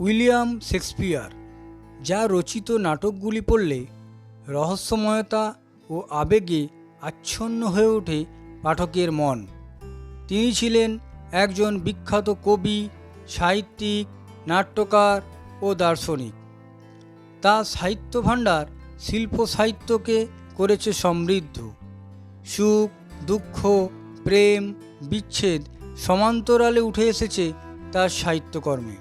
William Shakespeare, যা রচিত নাটকগুলি পড়লে রহস্যময়তা ও আবেগে আচ্ছন্ন হয়ে ওঠে পাঠকের মন। তিনি ছিলেন একজন বিখ্যাত কবি, সাহিত্যিক, নাট্যকার ও দার্শনিক। তার সাহিত্য ভাণ্ডার শিল্প সাহিত্যকে করেছে সমৃদ্ধ। সুখ, দুঃখ, প্রেম, বিচ্ছেদ সমান্তরালে উঠে এসেছে তার সাহিত্যকর্মে।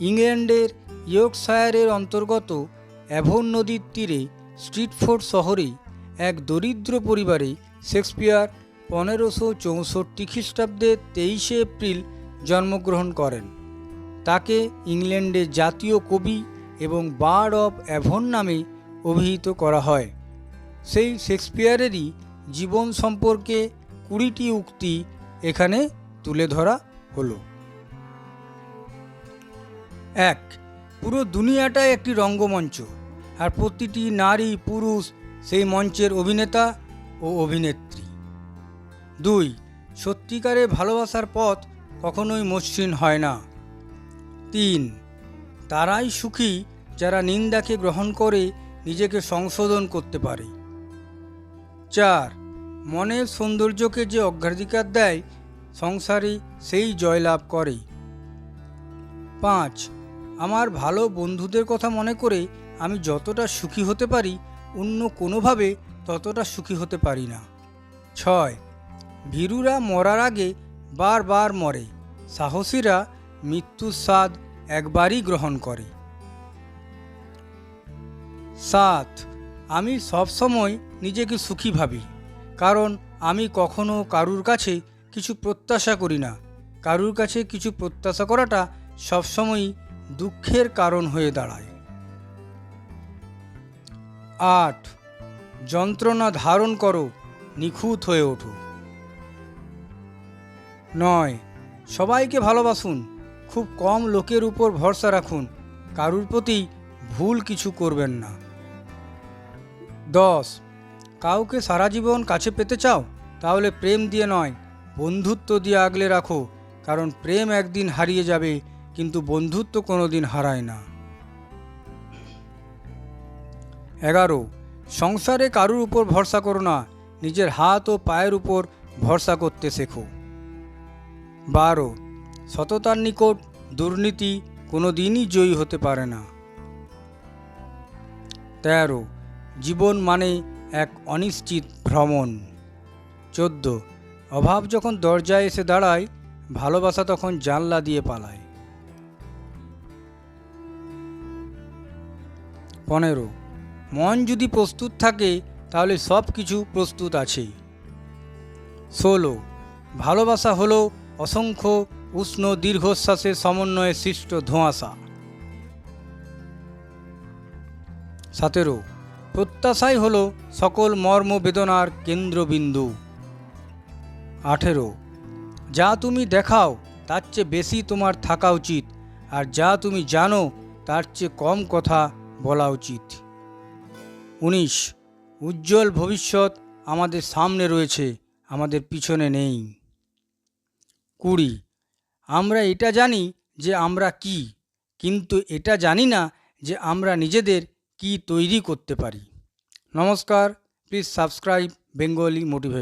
ইংল্যান্ডের ইয়র্কশায়ারের অন্তর্গত অ্যাভন নদীর তীরে স্ট্রিটফোর্ড শহরে এক দরিদ্র পরিবারে শেক্সপিয়ার পনেরোশো চৌষট্টি খ্রিস্টাব্দের তেইশে এপ্রিল জন্মগ্রহণ করেন। তাকে ইংল্যান্ডের জাতীয় কবি এবং বার্ড অফ অ্যাভন নামে অভিহিত করা হয়। সেই শেক্সপিয়ারেরই জীবন সম্পর্কে কুড়িটি উক্তি এখানে তুলে ধরা হলো। এক, পুরো দুনিয়াটাই একটি রঙ্গমঞ্চ আর প্রতিটি নারী পুরুষ সেই মঞ্চের অভিনেতা ও অভিনেত্রী। দুই, সত্যিকারে ভালোবাসার পথ কখনোই মসৃণ হয় না। তিন, তারাই সুখী যারা নিন্দাকে গ্রহণ করে নিজেকে সংশোধন করতে পারে। চার, মনের সৌন্দর্যকে যে অগ্রাধিকার দেয়, সংসারে সেই জয়লাভ করে। পাঁচ আমার ভালো বন্ধুদের কথা মনে করে আমি যতটা সুখী হতে পারি, অন্য কোনোভাবে ততটা সুখী হতে পারি না। ছয়, ভীরুরা মরার আগে বারবার মরে। সাহসীরা মৃত্যুর স্বাদ একবারই গ্রহণ করে। সাত, আমি সবসময় নিজেকে সুখী ভাবি, কারণ আমি কখনো কারুর কাছে কিছু প্রত্যাশা করি না। কারুর কাছে কিছু প্রত্যাশা করাটা সবসময়ই দুঃখের কারণ হয়ে দাঁড়ায়। আট, যন্ত্রণা ধারণ করো, নিখুঁত হয়ে ওঠো। নয়, সবাইকে ভালোবাসুন, খুব কম লোকের উপর ভরসা রাখুন, কারুর প্রতি ভুল কিছু করবেন না। দশ, কাউকে সারা জীবন কাছে পেতে চাও, তাহলে প্রেম দিয়ে নয়, বন্ধুত্ব দিয়ে আগলে রাখো, কারণ প্রেম একদিন হারিয়ে যাবে কিন্তু বন্ধুত্ব কোনো দিন হারায় না। এগারো, সংসারে কারুর উপর ভরসা করো না, নিজের হাত ও পায়ের উপর ভরসা করতে শেখো। বারো, সততার নিকট দুর্নীতি কোনো দিনই জয়ী হতে পারে না। তেরো, জীবন মানে এক অনিশ্চিত ভ্রমণ। চোদ্দ, অভাব যখন দরজায় এসে দাঁড়ায়, ভালোবাসা তখন জানলা দিয়ে পালায়। পনেরো। মন যদি প্রস্তুত থাকে, তাহলে সব কিছু প্রস্তুত আছে ষোলো। ভালোবাসা হল অসংখ্য উষ্ণ দীর্ঘশ্বাসের সমন্বয়ে সৃষ্ট ধোঁয়াশা। সতেরো। প্রত্যাশাই হল সকল মর্ম বেদনার কেন্দ্রবিন্দু। আঠেরো। যা তুমি দেখাও, তার চেয়ে বেশি তোমার থাকা উচিত, আর যা তুমি জানো, তার চেয়ে কম কথা বলা উচিত। উনিশ, উজ্জ্বল ভবিষ্যৎ আমাদের সামনে রয়েছে, আমাদের পিছনে নেই। কুড়ি, আমরা এটা জানি যে আমরা কি, কিন্তু এটা জানি না যে আমরা নিজেদের কি তৈরি করতে পারি। নমস্কার প্লিজ সাবস্ক্রাইব বেঙ্গলি মোটিভেশন